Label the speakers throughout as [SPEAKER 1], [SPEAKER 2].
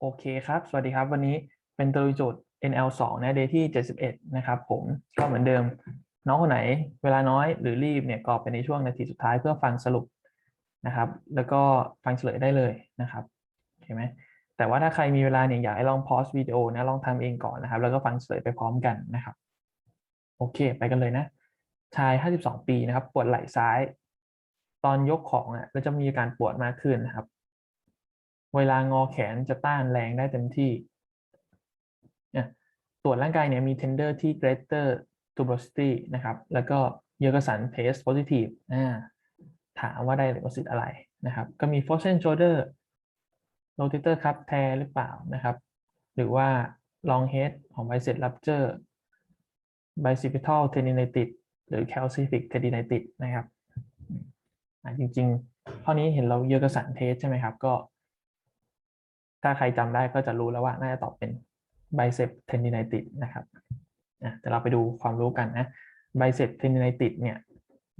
[SPEAKER 1] โอเคครับ สวัสดีครับ วันนี้เป็นตัวโจทย์ NL2 นะ day ที่ 71 นะครับผม ก็เหมือนเดิม น้องคนไหน เวลาน้อยหรือรีบเนี่ยก็เป็นในช่วงนาทีสุดท้ายเพื่อฟังสรุปนะครับ แล้วก็ฟังเฉลยได้เลยนะครับโอเคไหม แต่ว่าถ้าใครมีเวลาเนี่ยอยากให้ลองพอสวิดีโอนะ ลองทำเองก่อนนะครับ แล้วก็ฟังเฉลยไปพร้อมกันนะครับ โอเค ไปกันเลยนะ ชาย 52 ปีนะครับ ปวดไหล่ซ้าย ตอนยกของอะแล้วจะมีอาการปวดมากขึ้นนะครับ เวลางอแขนจะต้านแรงได้เต็มที่ ตรวจร่างกายเนี่ยมี tender ที่ greater tuberosity นะครับ แล้วก็เยอกสัน test positive ถามว่าได้หรือสิทธิ์อะไรนะครับ ก็มี frozen shoulder rotator cuff tear หรือเปล่านะครับ หรือว่า long head ของ bicep rupture bicipital tendinitis หรือ calcific tendinitis นะครับจริงๆข้อนี้เห็นเราเยอกสันเทสใช่ไหมครับ ก็ ถ้าใครจำได้ก็จะรู้แล้วว่าน่าจะตอบเป็น bicep tendinitis นะครับอะแต่เราไปดูความรู้กันนะ bicep tendinitis เนี่ย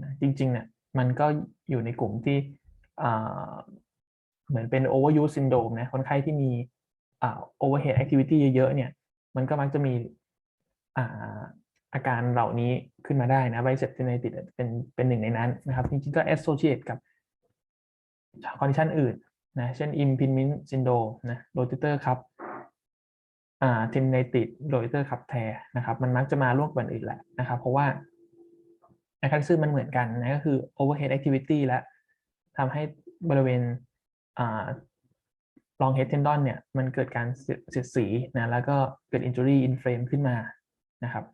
[SPEAKER 1] นะจริงๆเนี่ยมันก็อยู่ในกลุ่มที่อ่าเหมือนเป็น overuse syndrome นะคนไข้ที่มีอ่า overhead activity เยอะๆเนี่ยมันก็มักจะมีอ่าอาการเหล่านี้ขึ้นมาได้นะ bicep tendinitis เป็นเป็นหนึ่งในนั้นนะครับจริงๆก็ associate กับ condition อื่นะเช่น impingement syndrome นะ rotator cuff อ่า tendinitis rotator cuff tear นะครับ มันมักจะมาร่วมกันอื่นแหละนะครับ เพราะว่าอาการซึ่งมันเหมือนกันนะก็คือ overhead activity และทำให้บริเวณอ่า long head tendon เนี่ย มันเกิดการเสียดสีนะ แล้วก็เกิด injury inflame ขึ้นมานะครับ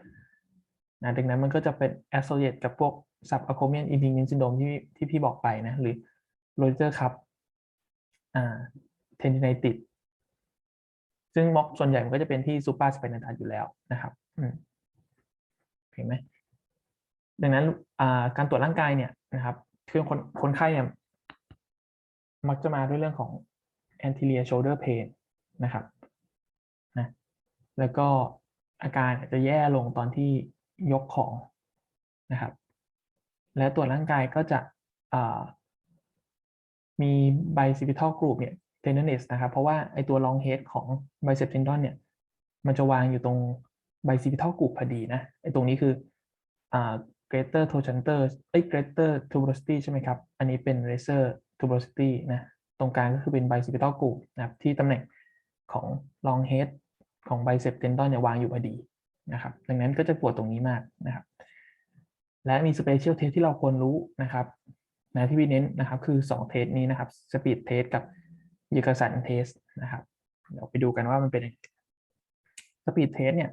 [SPEAKER 1] นะดังนั้นมันก็จะเป็น associate กับพวก subacromial impingement syndrome ที่ที่พี่บอกไปนะ หรือ rotator cuff อ่า tendinitis ซึ่งม็อกส่วนใหญ่มันก็จะเป็นที่ supra spinatus อยู่แล้วนะครับเห็นไหมดังนั้นการตรวจร่างกายเนี่ยนะครับคือคนคนไข้เนี่ยมักจะมาด้วยเรื่องของ anterior shoulder pain นะครับนะแล้วก็อาการจะแย่ลงตอนที่ยกของนะครับ และตรวจร่างกายก็จะ มี bicipital group เนี่ย tenderness นะครับ เพราะว่าไอตัว long head ของ bicep tendon เนี่ยมันจะวางอยู่ตรง bicipital group พอดีนะไอตรงนี้คืออ่า greater trochanter เอ้ย greater tuberosity ใช่ไหมครับ อันนี้เป็น lesser tuberosity นะ ตรงกลางก็คือเป็น bicipital group นะครับ ที่ตำแหน่งของ long head ของ bicep tendon เนี่ยวางอยู่พอดีนะครับ ดังนั้นก็จะปวดตรงนี้มากนะครับ และมี special test ที่เราควรรู้นะครับ นะที่พี่เน้นนะครับคือ 2 เทสนี้นะครับ speed test กับยูกสันเทสนะครับเดี๋ยวไปดูกันว่ามันเป็นยังไง speed test เนี่ย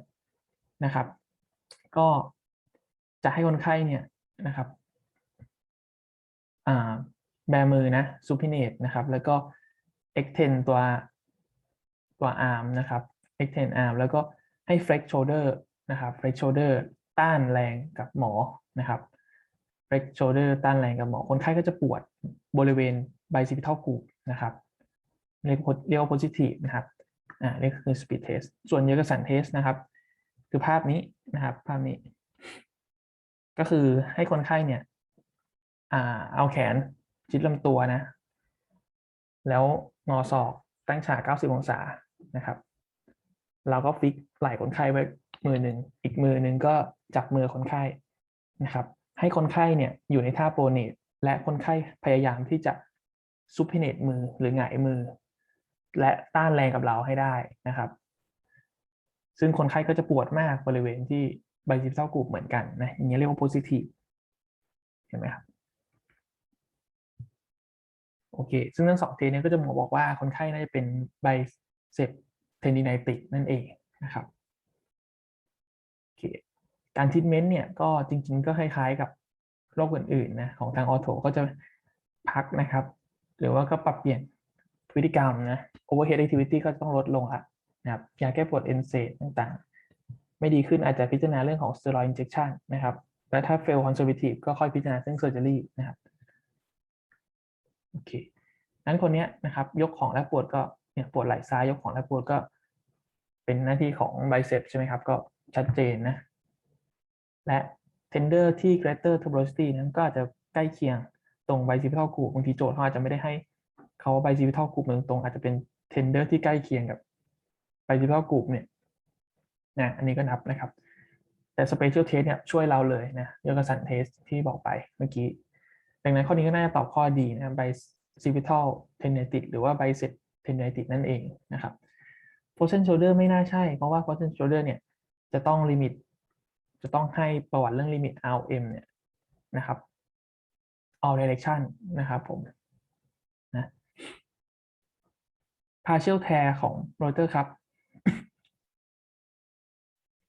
[SPEAKER 1] นะครับ ก็จะให้คนไข้เนี่ยนะครับอ่าแบมือนะ supinate นะครับ แล้วก็ extend ตัวตัว arm นะครับ extend arm แล้วก็ให้ flex shoulder นะครับ flex shoulder ต้านแรงกับหมอนะครับ flex shoulder ต้านแรงกับหมอคนไข้ก็จะปวดบริเวณ bicipital group นะครับเรียกเรียกว่า positive นะครับอ่านี่คือ speed test ส่วนเยอกสัน test นะครับ คือภาพนี้นะครับ ภาพนี้ ก็คือให้คนไข้เนี่ย อ่า เอาแขนชิดลำตัวนะ แล้วงอศอกตั้งฉาก90 องศานะครับ เราก็ฟิกไหล่คนไข้ไว้มือหนึ่ง อีกมือหนึ่งก็จับมือคนไข้นะครับ ให้คนไข้เนี่ยอยู่ในท่าโปรเนตและคนไข้พยายามที่จะซูพิเนตมือหรือหงายมือ และต้านแรงกับเราให้ได้นะครับ ซึ่งคนไข้ก็จะปวดมากบริเวณที่ไบซิปเซลกรูปเหมือนกันนะอย่างนี้เรียกว่า positive เห็นไหมครับโอเค ซึ่งทั้งสองเทสนี้ก็จะบอกว่าคนไข้น่าจะเป็นไบเซปเทนดิไนติกนั่นเองนะครับโอเค การทิทเมนต์เนี่ยก็จริง ๆ ก็คล้ายๆกับโรคอื่นๆนะของทางออโถก็จะพักนะครับ หรือว่าก็ปรับเปลี่ยนพฤติกรรมนะ overhead activity ก็ต้องลดลงละนะครับยาแก้ปวด NSAID ต่างๆ ไม่ดีขึ้นอาจจะพิจารณาเรื่องของ steroid injection นะครับและถ้า fail conservative ก็ค่อยพิจารณาเรื่อง surgery นะครับโอเคนั้นคนนี้นะครับ ยกของและปวดก็เนี่ยปวดไหล่ซ้ายยกของและปวดก็ เป็นหน้าที่ของ bicep ใช่ไหมครับ ก็ชัดเจนนะ และ tender ที่ greater tuberosity นั้นก็จะใกล้เคียงตรง bicipital group บางทีโจทย์เขาอาจจะไม่ได้ให้เขา bicipital group ตรงๆอาจจะเป็น tender ที่ใกล้เคียงกับ principal group เนี่ยนะอันนี้ก็นับนะครับ แต่ special test เนี่ยช่วยเราเลยนะยกระสัน test ที่บอกไปเมื่อกี้ดังนั้นข้อนี้ก็น่าจะตอบข้อดีนะ bicipital tendinitis หรือว่า bicep tendinitis นั่นเองนะครับ frozen shoulder ไม่น่าใช่เพราะว่า frozen shoulder เนี่ยจะต้องลิมิต จะต้องให้ประวัติเรื่องลิมิต RM เนี่ยนะครับ all direction นะครับผมนะ partial tear ของ rotor ครับ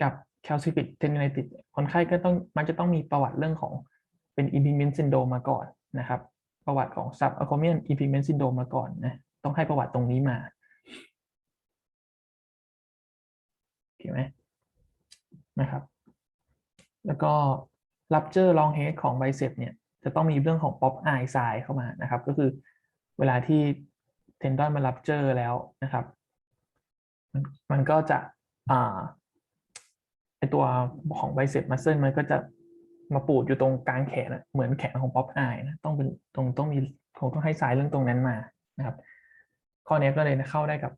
[SPEAKER 1] กับ calcific tendinitis คนไข้ก็ต้องมันจะต้องมีประวัติเรื่องของเป็น impingement syndrome มาก่อนนะครับ ประวัติของ subacromial impingement syndrome มาก่อนนะต้องให้ประวัติตรงนี้มาโอเคไหมนะครับ แล้วก็ rupture long head ของ bicep เนี่ยจะต้องมีเรื่องของ pop eye side เข้ามานะครับ ก็คือเวลาที่ tendon มา rupture แล้วนะครับ มันมันก็จะอ่าไอตัวของ bicep muscle มันก็จะมาปูดอยู่ตรงกลางแขนอะเหมือนแขนของ pop eye นะต้องเป็นตรงต้องมีคงต้องให้สายเรื่องตรงนั้นมานะครับ ข้อนี้ก็เลยเข้าได้กับ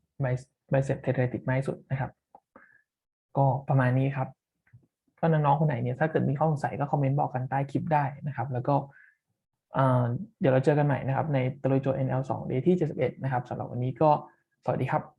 [SPEAKER 1] bicep tendinitis มากที่สุดนะครับ ก็ประมาณนี้ครับ ก็น้องๆคนไหนเนี่ยถ้าเกิดมีข้อสงสัยก็คอมเมนต์บอกกันใต้คลิปได้นะครับ แล้วก็เดี๋ยวเราเจอกันใหม่นะครับในตรุยโจ NL2 day ที่ 71 นะครับสำหรับวันนี้ก็สวัสดีครับ